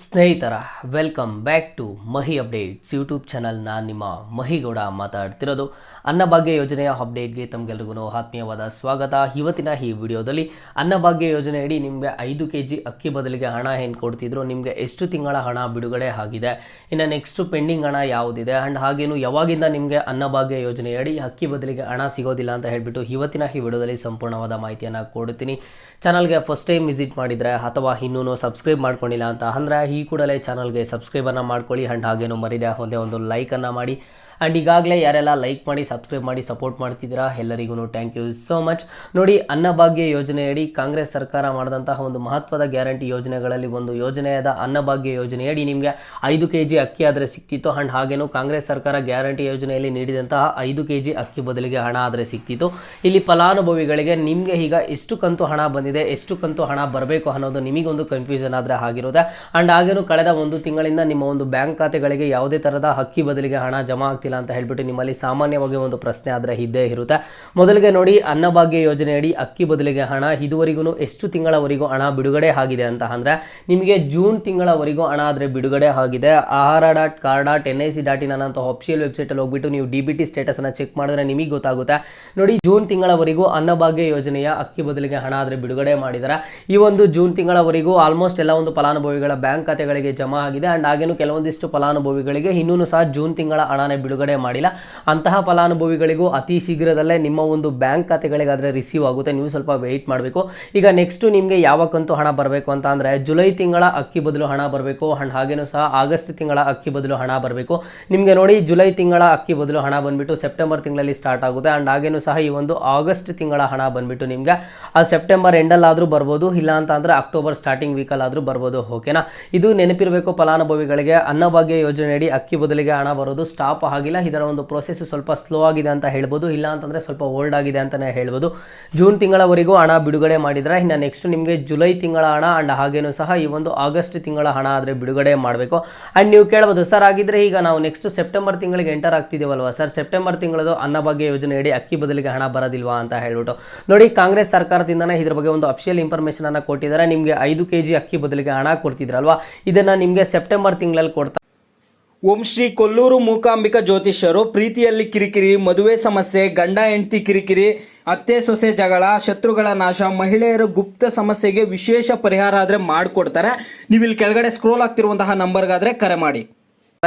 ಸ್ನೇಹಿತರ welcome back to Mahi updates YouTube channel ನಾನು ನಿಮ್ಮ ಮಹಿಗೌಡ ಮಾತಾಡ್ತಿರೋದು. ಅನ್ನಭಾಗ್ಯ ಯೋಜನೆಯ ಅಪ್ಡೇಟ್ಗೆ ತಮಗೆಲ್ರಿಗೂ ಆತ್ಮೀಯವಾದ ಸ್ವಾಗತ. ಇವತ್ತಿನ ಈ ವಿಡಿಯೋದಲ್ಲಿ ಅನ್ನಭಾಗ್ಯ ಯೋಜನೆಯಡಿ ನಿಮಗೆ ಐದು ಕೆ ಜಿ ಅಕ್ಕಿ ಬದಲಿಗೆ ಹಣ ಏನು ಕೊಡ್ತಿದ್ರು, ನಿಮಗೆ ಎಷ್ಟು ತಿಂಗಳ ಹಣ ಬಿಡುಗಡೆ ಆಗಿದೆ, ಇನ್ನು ನೆಕ್ಸ್ಟು ಪೆಂಡಿಂಗ್ ಹಣ ಯಾವುದಿದೆ ಆ್ಯಂಡ್ ಹಾಗೇನು ಯಾವಾಗಿಂದ ನಿಮಗೆ ಅನ್ನಭಾಗ್ಯ ಯೋಜನೆಯಡಿ ಅಕ್ಕಿ ಬದಲಿಗೆ ಹಣ ಸಿಗೋದಿಲ್ಲ ಅಂತ ಹೇಳಿಬಿಟ್ಟು ಇವತ್ತಿನ ಈ ವಿಡಿಯೋದಲ್ಲಿ ಸಂಪೂರ್ಣವಾದ ಮಾಹಿತಿಯನ್ನು ಕೊಡ್ತೀನಿ ಚಾನಲ್ಗೆ ಫಸ್ಟ್ ಟೈಮ್ ವಿಸಿಟ್ ಮಾಡಿದರೆ ಅಥವಾ ಇನ್ನೂ ಸಬ್ಸ್ಕ್ರೈಬ್ ಮಾಡ್ಕೊಂಡಿಲ್ಲ ಅಂತ ಅಂದರೆ ಈ ಕೂಡಲೇ ಚಾನಲ್ಗೆ ಸಬ್ಸ್ಕ್ರೈಬನ್ನು ಮಾಡ್ಕೊಳ್ಳಿ. ಆ್ಯಂಡ್ ಹಾಗೇನು ಮರಿದೆ ಒಂದೇ ಒಂದು ಲೈಕನ್ನು ಮಾಡಿ. ಆ್ಯಂಡ್ ಈಗಾಗಲೇ ಯಾರೆಲ್ಲ ಲೈಕ್ ಮಾಡಿ ಸಬ್ಸ್ಕ್ರೈಬ್ ಮಾಡಿ ಸಪೋರ್ಟ್ ಮಾಡ್ತಿದ್ದೀರಾ ಎಲ್ಲರಿಗೂ ಥ್ಯಾಂಕ್ ಯು ಸೋ ಮಚ್ ನೋಡಿ ಅನ್ನಭಾಗ್ಯ ಯೋಜನೆಯಡಿ ಕಾಂಗ್ರೆಸ್ ಸರ್ಕಾರ ಮಾಡಿದಂತಹ ಒಂದು ಮಹತ್ವದ ಗ್ಯಾರಂಟಿ ಯೋಜನೆಗಳಲ್ಲಿ ಒಂದು ಯೋಜನೆಯಾದ ಅನ್ನಭಾಗ್ಯ ಯೋಜನೆಯಡಿ ನಿಮಗೆ ಐದು ಕೆ ಜಿ ಅಕ್ಕಿ ಆದರೆ ಸಿಕ್ತಿತ್ತು. ಆ್ಯಂಡ್ ಹಾಗೇನು ಕಾಂಗ್ರೆಸ್ ಸರ್ಕಾರ ಗ್ಯಾರಂಟಿ ಯೋಜನೆಯಲ್ಲಿ ನೀಡಿದಂತಹ ಐದು ಕೆ ಜಿ ಅಕ್ಕಿ ಬದಲಿಗೆ ಹಣ ಆದರೆ ಸಿಕ್ತಿತ್ತು. ಇಲ್ಲಿ ಫಲಾನುಭವಿಗಳಿಗೆ ನಿಮಗೆ ಈಗ ಎಷ್ಟು ಕಂತು ಹಣ ಬಂದಿದೆ, ಎಷ್ಟು ಕಂತು ಹಣ ಬರಬೇಕು ಅನ್ನೋದು ನಿಮಗೊಂದು ಕನ್ಫ್ಯೂಷನ್ ಆದರೆ ಆಗಿರುತ್ತೆ. ಆ್ಯಂಡ್ ಹಾಗೇನು ಕಳೆದ ಒಂದು ತಿಂಗಳಿಂದ ನಿಮ್ಮ ಒಂದು ಬ್ಯಾಂಕ್ ಖಾತೆಗಳಿಗೆ ಯಾವುದೇ ಥರದ ಅಕ್ಕಿ ಬದಲಿಗೆ ಹಣ ಜಮಾ ಆಗ್ತಿಲ್ಲ. ಅಂತ ಹೇಳ್ಬಿಟ್ಟು ನಿಮ್ಮಲ್ಲಿ ಸಾಮಾನ್ಯವಾಗಿ ಒಂದು ಪ್ರಶ್ನೆ ಆದರೆ ಇದ್ದೇ ಇರುತ್ತೆ. ಮೊದಲಿಗೆ ನೋಡಿ ಅನ್ನಭಾಗ್ಯ ಯೋಜನೆಯಡಿ ಅಕ್ಕಿ ಬದಲಿಗೆ ಹಣ. ಇದುವರೆಗೂ ಎಷ್ಟು ತಿಂಗಳವರೆಗೂ ಹಣ ಬಿಡುಗಡೆ ಆಗಿದೆ ಅಂತ ಅಂದರೆ, ನಿಮಗೆ ಜೂನ್ ತಿಂಗಳವರೆಗೂ ಹಣ ಆದರೆ ಬಿಡುಗಡೆ ಆಗಿದೆ. Ahara dot, kar dot N I C dot in ಅನ್ನೋ ಅಫಿಷಿಯಲ್ ವೆಬ್ಸೈಟಲ್ಲಿ ಹೋಗ್ಬಿಟ್ಟು ನೀವು ಡಿ ಬಿ ಟಿ ಸ್ಟೇಟಸನ್ನು ಚೆಕ್ ಮಾಡಿದ್ರೆ ನಿಮಗೆ ಗೊತ್ತಾಗುತ್ತೆ. ನೋಡಿ, ಜೂನ್ ತಿಂಗಳವರೆಗೂ ಅನ್ನಭಾಗ್ಯ ಯೋಜನೆಯ ಅಕ್ಕಿ ಬದಲಿಗೆ ಹಣ ಆದರೆ ಬಿಡುಗಡೆ ಮಾಡಿದ್ದಾರೆ ಈ ಒಂದು ಜೂನ್ ತಿಂಗಳವರೆಗೂ ಆಲ್ಮೋಸ್ಟ್ ಎಲ್ಲ ಒಂದು ಫಲಾನುಭವಿಗಳ ಬ್ಯಾಂಕ್ ಖಾತೆಗಳಿಗೆ ಜಮಾ ಆಗಿದೆ. ಆ್ಯಂಡ್ ಹಾಗೇನು ಕೆಲವೊಂದಿಷ್ಟು ಫಲಾನುಭವಿಗಳಿಗೆ ಇನ್ನೂ ಸಹ ಜೂನ್ ತಿಂಗಳ ಹಣನೇ ಬಿಡುಗಡೆ ಮಾಡಿಲ್ಲ. ಅಂತಹ ಫಲಾನುಭವಿಗಳಿಗೂ ಅತಿ ಶೀಘ್ರದಲ್ಲೇ ನಿಮ್ಮ ಒಂದು ಬ್ಯಾಂಕ್ ಖಾತೆಗಳಿಗೆ ಆದರೆ ರಿಸೀವ್ ಆಗುತ್ತೆ. ನೀವು ಸ್ವಲ್ಪ ವೆಯ್ಟ್ ಮಾಡಬೇಕು. ಈಗ ನೆಕ್ಸ್ಟು ನಿಮಗೆ ಯಾವ ಕಂತು ಹಣ ಬರಬೇಕು ಅಂತ ಜುಲೈ ತಿಂಗಳ ಅಕ್ಕಿ ಬದಲು ಹಣ ಬರಬೇಕು. ಅಂಡ್ ಹಾಗೇನೂ ಸಹ ಆಗಸ್ಟ್ ತಿಂಗಳ ಅಕ್ಕಿ ಬದಲು ಹಣ ಬರಬೇಕು. ನಿಮಗೆ ನೋಡಿ ಜುಲೈ ತಿಂಗಳ ಅಕ್ಕಿ ಬದಲು ಹಣ ಬಂದುಬಿಟ್ಟು ಸೆಪ್ಟೆಂಬರ್ ತಿಂಗಳಲ್ಲಿ ಸ್ಟಾರ್ಟ್ ಆಗುತ್ತೆ. ಆ್ಯಂಡ್ ಹಾಗೇನೂ ಸಹ ಈ ಒಂದು ಆಗಸ್ಟ್ ತಿಂಗಳ ಹಣ ಬಂದುಬಿಟ್ಟು ನಿಮಗೆ ಆ ಸೆಪ್ಟೆಂಬರ್ ಎಂಡಲ್ಲಾದರೂ ಬರ್ಬೋದು. ಇಲ್ಲ ಅಂತ ಅಂದರೆ ಅಕ್ಟೋಬರ್ ಸ್ಟಾರ್ಟಿಂಗ್ ವೀಕಲ್ಲಾದರೂ ಬರ್ಬೋದು. ಓಕೆನಾ ಇದು ನೆನಪಿರಬೇಕು ಫಲಾನುಭವಿಗಳಿಗೆ. ಅನ್ನಭಾಗ್ಯ ಯೋಜನೆಯಡಿ ಅಕ್ಕಿ ಬದಲಿಗೆ ಹಣ ಬರೋದು ಸ್ಟಾಪ್ ಆಗಿಲ್ಲ. ಇದರ ಒಂದು ಪ್ರೊಸೆಸ್ ಸ್ವಲ್ಪ ಸ್ಲೋ ಆಗಿದೆ ಅಂತ ಹೇಳ್ಬೋದು. ಇಲ್ಲ ಅಂತಂದರೆ ಸ್ವಲ್ಪ ಓಲ್ಡ್ ಆಗಿದೆ ಅಂತಲೇ ಹೇಳ್ಬೋದು. ಜೂನ್ ತಿಂಗಳವರೆಗೂ ಹಣ ಬಿಡುಗಡೆ ಮಾಡಿದರೆ ಇನ್ನು ನೆಕ್ಸ್ಟ್ ನಿಮಗೆ ಜುಲೈ ತಿಂಗಳ ಹಣ ಆ್ಯಂಡ್ ಹಾಗೇನೂ ಸಹ ಈ ಒಂದು ಆಗಸ್ಟ್ ತಿಂಗಳ ಹಣ ಆದರೆ ಬಿಡುಗಡೆ ಮಾಡಬೇಕು. ಆ್ಯಂಡ್ ನೀವು ಕೇಳ್ಬೋದು, ಸರ್ ಆಗಿದ್ರೆ ಈಗ ನಾವು ನೆಕ್ಸ್ಟ್ ಸೆಪ್ಟೆಂಬರ್ ತಿಂಗಳಿಗೆ ಎಂಟರ್ ಆಗ್ತಿದ್ದೀವಲ್ವ? ಸರ್ ಸೆಪ್ಟೆಂಬರ್ ತಿಂಗಳದು ಅನ್ನಭಾಗ್ಯ ಯೋಜನೆಯಡಿ ಅಕ್ಕಿ ಬದಲಿಗೆ ಹಣ ಬರೋದಿಲ್ವಾ? ಅಂತ ಹೇಳ್ಬಿಟ್ಟು. ನೋಡಿ, ಕಾಂಗ್ರೆಸ್ ಸರ್ಕಾರದಿಂದನೇ ಇದ್ರ ಬಗ್ಗೆ ಒಂದು ಅಫಿಷಿಯಲ್ ಇನ್ಫಾರ್ಮೇಷನನ್ನು ಕೊಟ್ಟಿದ್ದಾರೆ. ನಿಮಗೆ ಐದು ಕೆ ಜಿ ಅಕ್ಕಿ ಬದಲಿಗೆ ಹಣ ಕೊಡ್ತಿದ್ರಲ್ವಾ? ಇದನ್ನು ನಿಮಗೆ ಸೆಪ್ಟೆಂಬರ್ ತಿಂಗಳಲ್ಲಿ ಕೊಡ್ತಾ ಓಂ ಶ್ರೀ ಕೊಲ್ಲೂರು ಮೂಕಾಂಬಿಕಾ ಜ್ಯೋತಿಷ್ಯರು, ಪ್ರೀತಿಯಲ್ಲಿ ಕಿರಿಕಿರಿ, ಮದುವೆ ಸಮಸ್ಯೆ, ಗಂಡ, ಹೆಂಡತಿ ಕಿರಿಕಿರಿ, ಅತ್ತೆ ಸೊಸೆ ಜಗಳ, ಶತ್ರುಗಳ ನಾಶ, ಮಹಿಳೆಯರ ಗುಪ್ತ ಸಮಸ್ಯೆಗೆ ವಿಶೇಷ ಪರಿಹಾರ ಆದರೆ ಮಾಡಿಕೊಡ್ತಾರೆ. ನೀವು ಇಲ್ಲಿ ಕೆಳಗಡೆ ಸ್ಕ್ರೋಲ್ ಆಗ್ತಿರುವಂತಹ ನಂಬರ್ಗಾದರೆ ಕರೆ ಮಾಡಿ.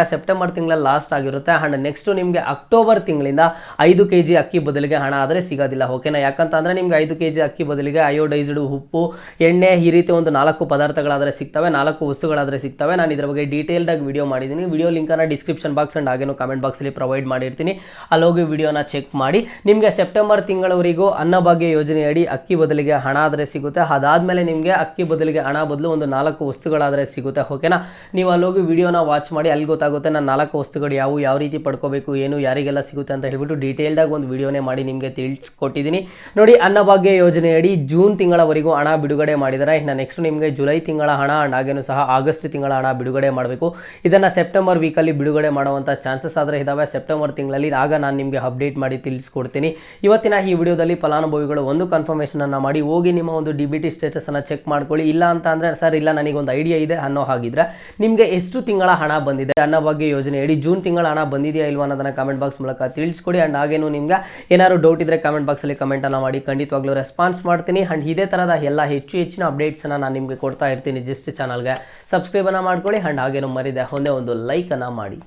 ಸೆಪ್ಟೆಂಬರ್ ತಿಂಗಳ ಲಾಸ್ಟ್ ಆಗಿರುತ್ತೆ. ಆ್ಯಂಡ್ ನೆಕ್ಸ್ಟ್ ನಿಮಗೆ ಅಕ್ಟೋಬರ್ ತಿಂಗಳಿಂದ ಐದು ಕೆ ಜಿ ಅಕ್ಕಿ ಬದಲಿಗೆ ಹಣ ಆದರೆ ಸಿಗೋದಿಲ್ಲ. ಓಕೆನಾ ಯಾಕಂತಂದರೆ ನಿಮಗೆ ಐದು ಕೆ ಜಿ ಅಕ್ಕಿ ಬದಲಿಗೆ ಅಯೋಡೈಸ್ಡ್ ಉಪ್ಪು, ಎಣ್ಣೆ ಈ ರೀತಿ ಒಂದು ನಾಲ್ಕು ಪದಾರ್ಥಗಳಾದರೆ ಸಿಗ್ತವೆ, ನಾಲ್ಕು ವಸ್ತುಗಳಾದರೆ ಸಿಗ್ತವೆ. ನಾನು ಇದರ ಬಗ್ಗೆ ಡೀಟೇಲ್ಡಾಗಿ ವಿಡಿಯೋ ಮಾಡಿದ್ದೀನಿ ವಿಡಿಯೋ ಲಿಂಕನ್ನು ಡಿಸ್ಕ್ರಿಪ್ಷನ್ ಬಾಕ್ಸ್ ಆ್ಯಂಡ್ ಹಾಗೇನು ಕಾಮೆಂಟ್ ಬಾಕ್ಸಲ್ಲಿ ಪ್ರೊವೈಡ್ ಮಾಡಿರ್ತೀನಿ. ಅಲ್ಲೋಗಿ ವಿಡಿಯೋನ ಚೆಕ್ ಮಾಡಿ. ನಿಮಗೆ ಸೆಪ್ಟೆಂಬರ್ ತಿಂಗಳವರೆಗೂ ಅನ್ನಭಾಗ್ಯ ಯೋಜನೆಯಡಿ ಅಕ್ಕಿ ಬದಲಿಗೆ ಹಣ ಆದರೆ ಸಿಗುತ್ತೆ. ಅದಾದಮೇಲೆ ನಿಮಗೆ ಅಕ್ಕಿ ಬದಲಿಗೆ ಹಣ ಬದಲು ಒಂದು ನಾಲ್ಕು ವಸ್ತುಗಳಾದರೆ ಸಿಗುತ್ತೆ. ಓಕೆನಾ ನೀವು ಅಲ್ಲೋಗಿ ವಿಡಿಯೋನ ವಾಚ್ ಮಾಡಿ. ಅಲ್ಲಿ ಗೊತ್ತಾಗುತ್ತೆ. ನಾನು ನಾಲ್ಕು ವಸ್ತುಗಳು ಯಾವುವು, ಯಾವ ರೀತಿ ಪಡ್ಕೋಬೇಕು, ಏನು, ಯಾರಿಗೆಲ್ಲ ಸಿಗುತ್ತೆ ಅಂತ ಹೇಳ್ಬಿಟ್ಟು ಡೀಟೇಲ್ಡಾಗಿ ಒಂದು ವಿಡಿಯೋನೇ ಮಾಡಿ ನಿಮಗೆ ತಿಳಿಸ್ಕೊಟ್ಟಿದ್ದೀನಿ. ನೋಡಿ, ಅನ್ನಭಾಗ್ಯ ಯೋಜನೆಯಡಿ ಜೂನ್ ತಿಂಗಳವರೆಗೂ ಹಣ ಬಿಡುಗಡೆ ಮಾಡಿದ್ದಾರೆ. ಇನ್ನು ನೆಕ್ಸ್ಟ್ ನಿಮಗೆ ಜುಲೈ ತಿಂಗಳ ಹಣ ಆ್ಯಂಡ್ ಹಾಗೇನು ಸಹ ಆಗಸ್ಟ್ ತಿಂಗಳ ಹಣ ಬಿಡುಗಡೆ ಮಾಡಬೇಕು. ಇದನ್ನು ಸೆಪ್ಟೆಂಬರ್ ವೀಕಲ್ಲಿ ಬಿಡುಗಡೆ ಮಾಡುವಂಥ ಚಾನ್ಸಸ್ ಆದರೆ ಇದ್ದಾವೆ ಸೆಪ್ಟೆಂಬರ್ ತಿಂಗಳಲ್ಲಿ ಆಗ ನಾನು ನಿಮಗೆ ಅಪ್ಡೇಟ್ ಮಾಡಿ ತಿಳಿಸ್ಕೊಡ್ತೀನಿ. ಇವತ್ತಿನ ಈ ವಿಡಿಯೋದಲ್ಲಿ ಫಲಾನುಭವಿಗಳು ಒಂದು ಕನ್ಫರ್ಮೇಷನನ್ನು ಮಾಡಿ, ಹೋಗಿ ನಿಮ್ಮ ಒಂದು ಡಿ ಬಿ ಟಿ ಸ್ಟೇಟಸನ್ನು ಚೆಕ್ ಮಾಡ್ಕೊಳ್ಳಿ. ಇಲ್ಲ ಅಂತ ಅಂದರೆ, ಸರ್, ಇಲ್ಲ, ನನಗೊಂದು ಐಡಿಯಾ ಇದೆ ಅನ್ನೋ ಹಾಗಿದ್ರೆ ನಿಮಗೆ ಎಷ್ಟು ತಿಂಗಳ ಹಣ ಬಂದಿದೆ ಅನ್ನಭಾಗ್ಯ ಯೋಜನೆಯಡಿ ಜೂನ್ ತಿಂಗಳ ಹಣ ಬಂದಿದೆಯಾ ಇಲ್ವಾ ಅನ್ನೋದನ್ನು ಕಾಮೆಂಟ್ ಬಾಕ್ಸ್ ಮೂಲಕ ತಿಳಿಸ್ಕೊಡಿ. ಆ್ಯಂಡ್ ಹಾಗೇನು ನಿಮ್ಗೆ ಏನಾದ್ರು ಡೌಟ್ ಇದ್ದರೆ ಕಾಮೆಂಟ್ ಬಾಕ್ಸಲ್ಲಿ ಕಮೆಂಟನ್ನು ಮಾಡಿ. ಖಂಡಿತವಾಗ್ಲೂ ರೆಸ್ಪಾನ್ಸ್ ಮಾಡ್ತೀನಿ. ಆ್ಯಂಡ್ ಇದೇ ಥರದ ಎಲ್ಲ ಹೆಚ್ಚು ಹೆಚ್ಚಿನ ಅಪ್ಡೇಟ್ಸನ್ನು ನಾನು ನಿಮಗೆ ಕೊಡ್ತಾ ಇರ್ತೀನಿ. ಜಸ್ಟ್ ಚಾನಲ್ಗೆ ಸಬ್ಸ್ಕ್ರೈಬನ್ನು ಮಾಡ್ಕೊಳ್ಳಿ. ಆ್ಯಂಡ್ ಹಾಗೇನು ಮರಿದೆ, ಒಂದೇ ಒಂದು ಲೈಕನ್ನು ಮಾಡಿ.